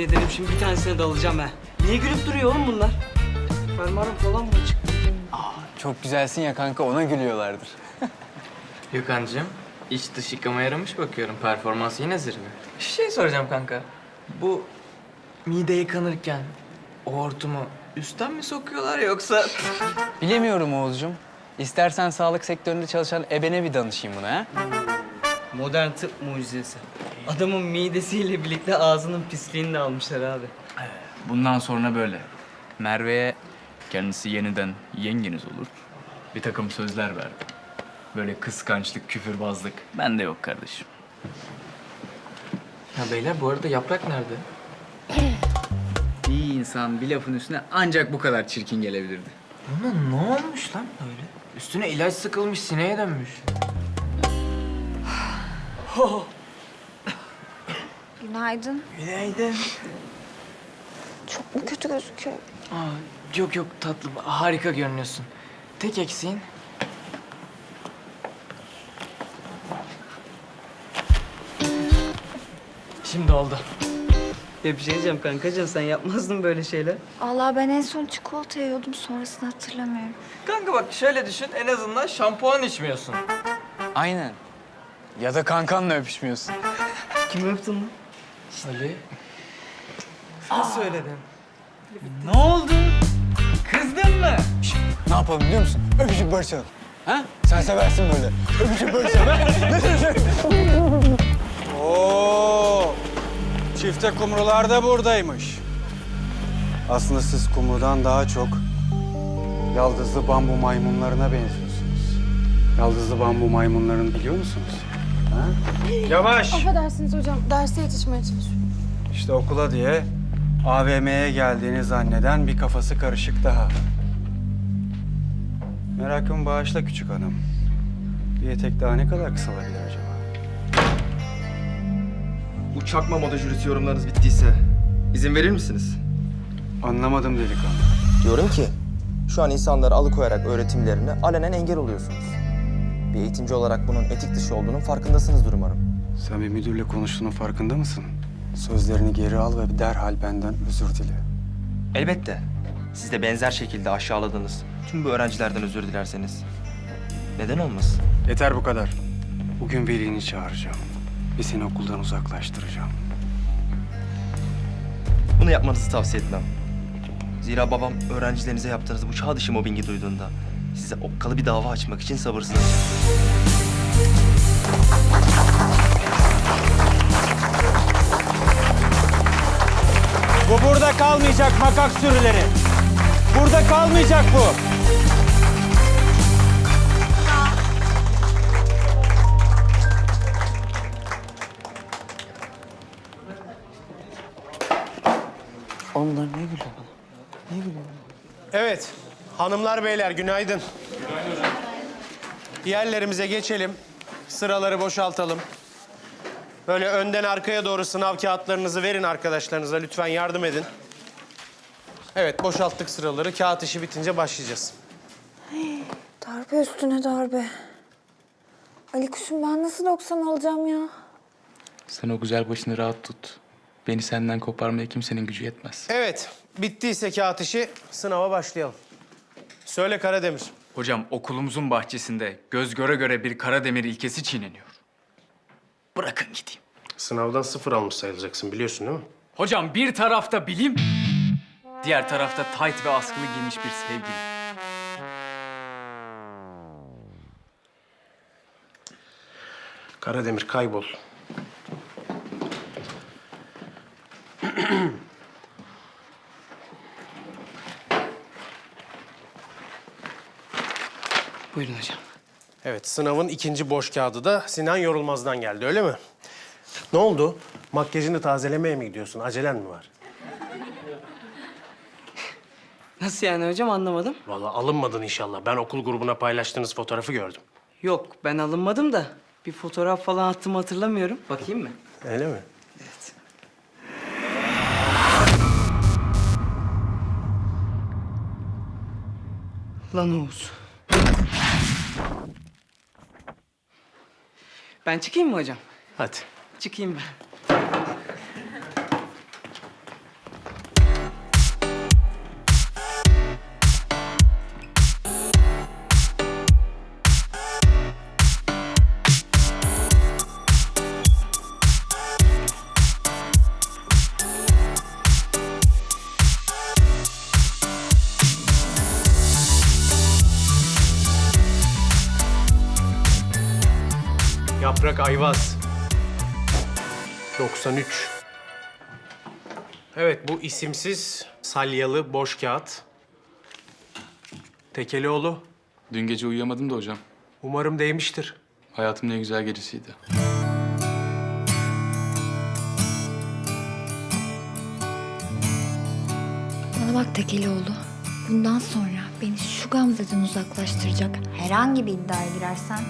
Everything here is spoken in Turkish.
Yemin ederim şimdi bir tanesine dalacağım ha. Niye gülüp duruyor oğlum bunlar? Fermuarım falan mı çıktı? Çok güzelsin ya kanka ona gülüyorlardır. Gökhan'cığım, iç dış yıkama yaramış bakıyorum. Performans yine zirve. Bir şey soracağım kanka. Bu mide yıkanırken o hortumu üstten mi sokuyorlar yoksa... Bilemiyorum Oğuzcuğum. İstersen sağlık sektöründe çalışan ebene bir danışayım buna ha. Modern tıp mucizesi. Adamın midesiyle birlikte ağzının pisliğini de almışlar abi. Bundan sonra böyle. Merve'ye kendisi yeniden yengeniz olur. Bir takım sözler verdi. Böyle kıskançlık, küfürbazlık. Bende yok kardeşim. Ya beyler bu arada yaprak nerede? Bir insan bir lafın üstüne ancak bu kadar çirkin gelebilirdi. Buna ne olmuş lan böyle? Üstüne ilaç sıkılmış, sineye dönmüş. Günaydın. Günaydın. Çok mu kötü gözüküyor? Aa, yok yok tatlım, harika görünüyorsun. Tek eksiğin... Şimdi oldu. Ya bir şey diyeceğim kankacığım sen yapmazdın böyle şeyler. Allah ben en son çikolata yiyordum sonrasını hatırlamıyorum. Kanka bak şöyle düşün, en azından şampuan içmiyorsun. Aynen. Ya da kankanla öpüşmüyorsun. Kim öptün lan? Ali. Sen söyledin. Ne oldu? Kızdın mı? ne yapalım biliyor musun? Öpüşüp barışalım. Ha? Sen seversin böyle. Öpüşüp barışalım? Oo, çifte kumrular da buradaymış. Aslında siz kumrudan daha çok yaldızlı bambu maymunlarına benziyorsunuz. Yaldızlı bambu maymunlarını biliyor musunuz? Yavaş. Affedersiniz hocam, derse yetişmeye çalışıyorum. İşte okula diye AVM'ye geldiğini zanneden bir kafası karışık daha. Merakımı bağışla küçük hanım. Bir etek daha ne kadar kısalabilir acaba? Bu çakma moda jürisi yorumlarınız bittiyse izin verir misiniz? Anlamadım delikanlı. Diyorum ki şu an insanları alıkoyarak öğretimlerine alenen engel oluyorsunuz. Bir eğitimci olarak bunun etik dışı olduğunun farkındasınızdır umarım. Sen bir müdürle konuştuğunun farkında mısın? Sözlerini geri al ve derhal benden özür dile. Elbette. Siz de benzer şekilde aşağıladığınız tüm bu öğrencilerden özür dilerseniz. Neden olmasın? Yeter bu kadar. Bugün velini çağıracağım. Ve seni okuldan uzaklaştıracağım. Bunu yapmanızı tavsiye etmem. Zira babam öğrencilerinize yaptığınız bu çağ dışı mobbingi duyduğunda size okkalı bir dava açmak için sabırsızlanacak. Bu burada kalmayacak makak sürüleri. Burada kalmayacak bu. Hanımlar beyler günaydın. Yerlerimize geçelim. Sıraları boşaltalım. Böyle önden arkaya doğru sınav kağıtlarınızı verin arkadaşlarınıza. Lütfen yardım edin. Evet, boşalttık sıraları. Kağıt işi bitince başlayacağız. Darbe üstüne darbe. Ali kuşum ben nasıl 90 alacağım ya? Sen o güzel başını rahat tut. Beni senden koparmaya kimsenin gücü yetmez. Evet, bittiyse kağıt işi sınava başlayalım. Söyle Karademir. Hocam okulumuzun bahçesinde göz göre göre bir Karademir ilkesi çiğneniyor. Bırakın gideyim. Sınavdan sıfır almış sayılacaksın biliyorsun değil mi? Hocam bir tarafta bilim, diğer tarafta tayt ve askılı giymiş bir sevgili. Karademir kaybol. Buyurun hocam. Evet, sınavın ikinci boş kağıdı da Sinan Yorulmaz'dan geldi, öyle mi? Ne oldu? Makyajını tazelemeye mi gidiyorsun? Acelen mi var? Nasıl yani hocam anlamadım. Vallahi alınmadın inşallah. Ben okul grubuna paylaştığınız fotoğrafı gördüm. Yok ben alınmadım da bir fotoğraf falan attım hatırlamıyorum. Bakayım mı? Öyle mi? Evet. Lan Oğuz. Ben çıkayım mı hocam? Hadi. Çıkayım ben. Yaprak Ayvaz. 93. Evet bu isimsiz salyalı boş kağıt. Tekelioğlu. Dün gece uyuyamadım da hocam. Umarım değmiştir. Hayatımın en güzel gecesiydi. Bana bak Tekelioğlu. Bundan sonra beni şu Gamze'den uzaklaştıracak herhangi bir iddiaya girersen